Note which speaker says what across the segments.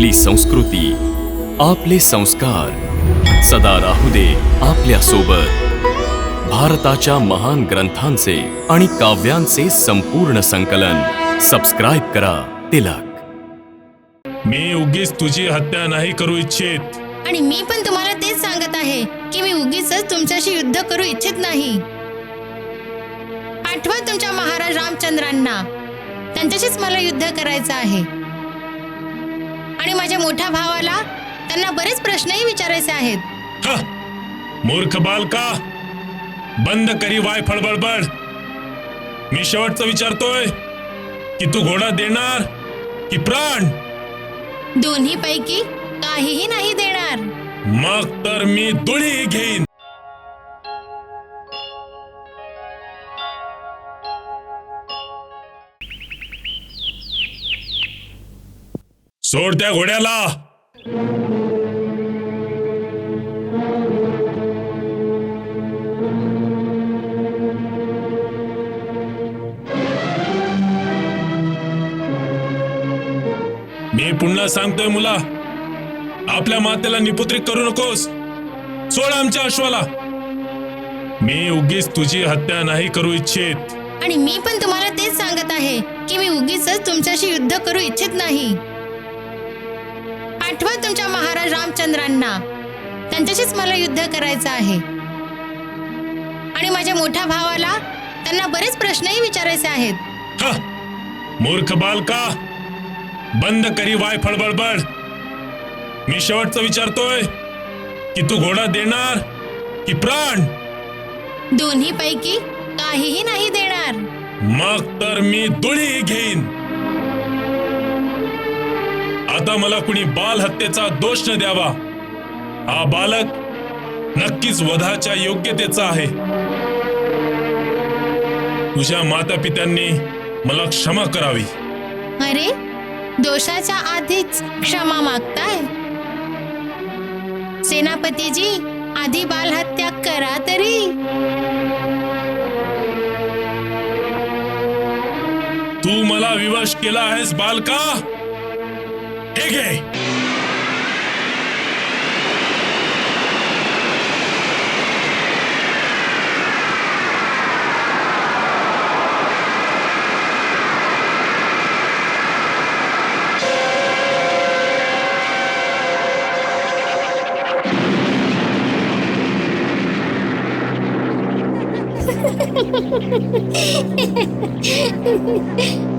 Speaker 1: आपली संस्कृती आपले संस्कार. सदा राहू दे आपल्यासोबत भारताच्या महान ग्रंथांचे आणि काव्यांचे संपूर्ण संकलन. सबस्क्राईब करा तिलक.
Speaker 2: मी उगीच तुझी हत्या नाही करू इच्छित.
Speaker 3: आणि मी पण तुम्हाला तेच सांगत आहे की मी उगीच तुमच्याशी युद्ध करू इच्छित नाही. पाठवा तुमच्या महाराज रामचंद्रांना. त्यांच्याशीच मला युद्ध करायचं आहे. आणि माझ्या मोठ्या भावाला त्यांना बरेच प्रश्नही विचारायचे आहेत.
Speaker 2: ह! मूर्ख बालका. बंद करी वाय फळबळबड मी शेवटचं विचारतोय की तू घोडा देणार की प्राण?
Speaker 3: दोन्ही पैकी काहीही नाही देणार.
Speaker 2: मग तर मी दोन्ही घेईन. सोड त्या घोड्याला. मी पुन्हा सांगतोय मुला आपल्या मातेला निपुत्रिक करू नकोस. सोड आमच्या अश्वाला. मी उगीच तुझी हत्या नाही करू इच्छित.
Speaker 3: आणि मी पण तुम्हाला तेच सांगत आहे की मी उगीच तुमच्याशी युद्ध करू इच्छित नाही. तुमच्या महाराज रामचंद्रांना. त्यांच्याशीच मला युद्ध करायचं आहे. आणि माझ्या मोठ्या भावाला त्यांना बरेच प्रश्नही विचारायचे आहेत.
Speaker 2: ह! मूर्ख बालका. बंद करी वाय फळबळबड मी शेवटचं विचारतोय की तू घोडा देणार की प्राण?
Speaker 3: दोन्ही पैकी काहीही नाही देणार.
Speaker 2: मग तर मी दोन्ही घेईन. आता मला कुणी बाल हत्येचा दोष न द्यावा. हा बालक नक्कीच वधाच्या योग्यतेचा आहे. तुझ्या माता पित्यांनी मला क्षमा करावी.
Speaker 3: अरे दोषाच्या आधीच क्षमा मागताय? सेनापतीजी आधी बालहत्या करा तरी.
Speaker 2: तू मला विवश केला आहेस बालका. Iggy!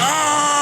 Speaker 2: ah!